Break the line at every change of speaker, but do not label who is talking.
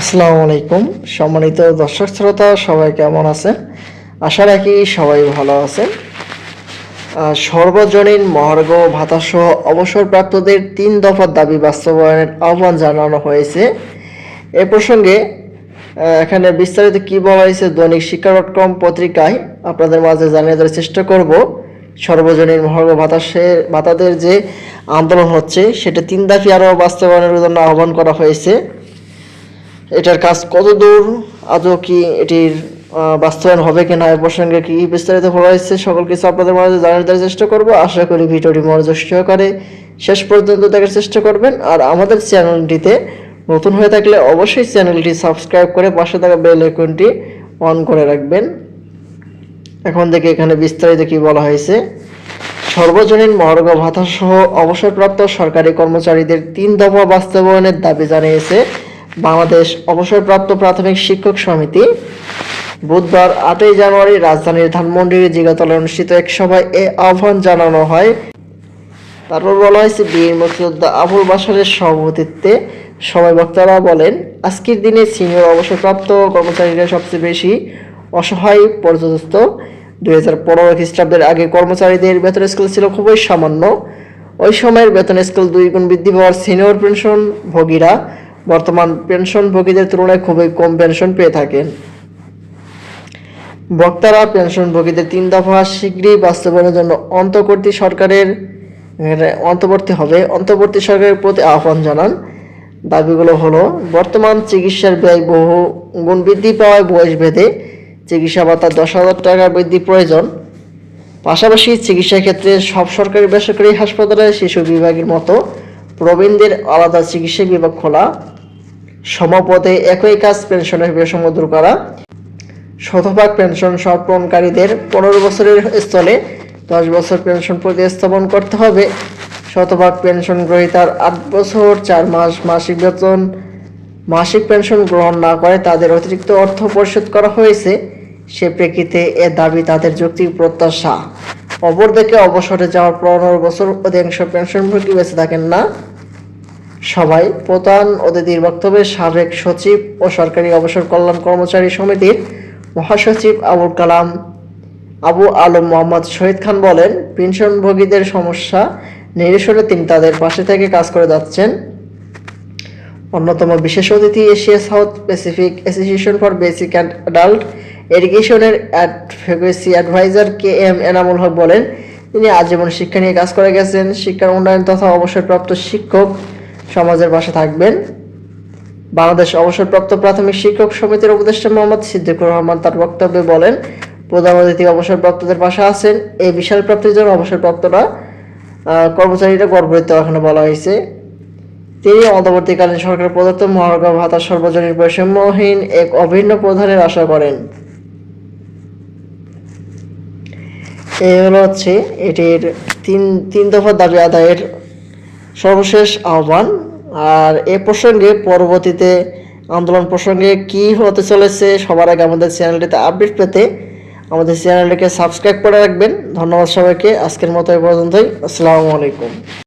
আসসালামু আলাইকুম। সম্মানিত দর্শক শ্রোতা, সবাই কেমন আছেন? আশা রাখি সবাই ভালো আছেন। সর্বজনীন মহার্ঘ ভাতাসহ অবসরপ্রাপ্তদের তিন দফার দাবি বাস্তবায়নের আহ্বান জানানো হয়েছে। এ প্রসঙ্গে এখানে বিস্তারিত কি বলা হয়েছে দৈনিক শিক্ষা ডট কম পত্রিকায়, আপনাদের মাঝে জানিয়ে দেওয়ার চেষ্টা করব। সর্বজনীন মহার্ঘ ভাতাসের ভাতাদের যে আন্দোলন হচ্ছে, সেটা তিন দাফি আরও বাস্তবায়নের জন্য আহ্বান করা হয়েছে। এটার কাজ কত দূর আদৌ কি এটির বাস্তবায়ন হবে কিনা? এ প্রসঙ্গে কি বিস্তারিত বলা হয়েছে সকল কিছু আপনাদের মাঝে জানিয়ে দেওয়ার চেষ্টা করব। আশা করি ভিডিওটি মনোযোগ সহকারে শেষ পর্যন্ত দেখার চেষ্টা করবেন। আর আমাদের চ্যানেলটিতে নতুন হয়ে থাকলে অবশ্যই চ্যানেলটি সাবস্ক্রাইব করে পাশে থাকা বেল আইকনটি অন করে রাখবেন। এখন থেকে এখানে বিস্তারিত কি বলা হয়েছে? সর্বজনীন মহার্ঘ ভাতা সহ অবসরপ্রাপ্ত সরকারি কর্মচারীদের তিন দফা বাস্তবায়নের দাবি জানিয়েছে বাংলাদেশ অবসরপ্রাপ্ত প্রাথমিক শিক্ষক সমিতি বুধবার আটই জানুয়ারি রাজধানীর ধানমন্ডির জিগাতলে অনুষ্ঠিত এক সভায় এ আহ্বান জানানো হয়। তারপর বলা হয়েছে বীর মুক্তিযোদ্ধা আবুল বাসারের সভাপতিত্বে সবাই বক্তারা বলেন, আজকের দিনে সিনিয়র অবসরপ্রাপ্ত কর্মচারীরা সবচেয়ে বেশি অসহায় পর্যদস্ত। দুই হাজার পনেরো খ্রিস্টাব্দের আগে কর্মচারীদের বেতন স্কেল ছিল খুবই সামান্য। ওই সময়ের বেতন স্কেল দুই গুণ বৃদ্ধি পাওয়ার সিনিয়র পেনশন ভোগীরা বর্তমান পেনশন ভোগীদের তুলনায় খুবই কম পেনশন পেয়ে থাকেন। বক্তারা পেনশনভোগীদের তিন দফা শীঘ্রই বাস্তবায়নের জন্য অন্তর্বর্তী সরকারের অন্তর্বর্তী হবে, অন্তর্বর্তী সরকারের প্রতি আহ্বান জানান। দাবিগুলো হলো, বর্তমান চিকিৎসার ব্যয় বহু গুণ বৃদ্ধি পাওয়ায় বয়স ভেদে চিকিৎসা ভাতা দশ হাজার টাকা বৃদ্ধি প্রয়োজন। পাশাপাশি চিকিৎসা ক্ষেত্রে সব সরকারি বেসরকারি হাসপাতালে শিশু বিভাগের মতো প্রবীণদের আলাদা চিকিৎসা বিভাগ খোলা সমপদে একই কাজ পেনশনের বৈষম্য দূর করা। শতভাগ পেনশন সমর্পণকারীদের পনেরো বছরের স্থলে দশ বছর পেনশন প্রতিস্থাপন করতে হবে। শতভাগ পেনশন গ্রহীতার আট বছর, চার মাস মাসিক বেতন, মাসিক পেনশন গ্রহণ না করে তাদের অতিরিক্ত অর্থ পরিশোধ করা হয়েছে। সে প্রেক্ষিতে এ দাবি তাদের যৌক্তিক প্রত্যাশা। অপরদিকে অবসরে যাওয়ার পনেরো বছর অধিকাংশ পেনশন পেনশনভোগী বেঁচে থাকেন না। সবাই প্রধান অতিথির বক্তব্যে সাবেক সচিব ও সরকারি অবসর কল্যাণ কর্মচারী সমিতির মহাসচিব আবুল কালাম আবু আলম মোহাম্মদ শহীদ খান বলেন, পেনশনভোগীদের সমস্যা নিরসনে তিনি তাদের পাশে থেকে কাজ করে যাচ্ছেন। অন্যতম বিশেষ অতিথি Asia South Pacific Association for Basic and Adult এডুকেশনের advocacy adviser K M Enamul Haque বলেন, তিনি আজীবন শিক্ষা নিয়ে কাজ করে গেছেন। শিক্ষার উন্নয়ন তথা অবসরপ্রাপ্ত শিক্ষক সমাজের পাশে থাকবেন। বাংলাদেশ অবসরপ্রাপ্ত প্রাথমিক শিক্ষক সমিতির উপদেষ্টা মোহাম্মদ সিদ্দিকুর রহমান তার বক্তব্যে বলেন, প্রধান অতিথি অবসরপ্রাপ্তদের পাশে আছেন এই বিশাল প্রাপ্তির জন্য অবসরপ্রাপ্তরা কর্মচারীরা গর্বিত এখানে বলা হয়েছে। তিনি অন্তর্বর্তীকালীন সরকার প্রদত্ত মহার্ঘ ভাতা সর্বজনীন বৈষম্যহীন এক অভিন্ন প্রধানের আশা করেন। এই হলো হচ্ছে এটির তিন তিন দফা দাবি আদায়ের সর্বশেষ আহ্বান, আর এ প্রসঙ্গে পরবর্তীতে আন্দোলন প্রসঙ্গে কি হতে চলেছে সবার আগে আমাদের চ্যানেলটিতে আপডেট পেতে আমাদের চ্যানেলটিকে সাবস্ক্রাইব করে রাখবেন। ধন্যবাদ সবাইকে। আজকের মতো এই পর্যন্তই। আসসালামু আলাইকুম।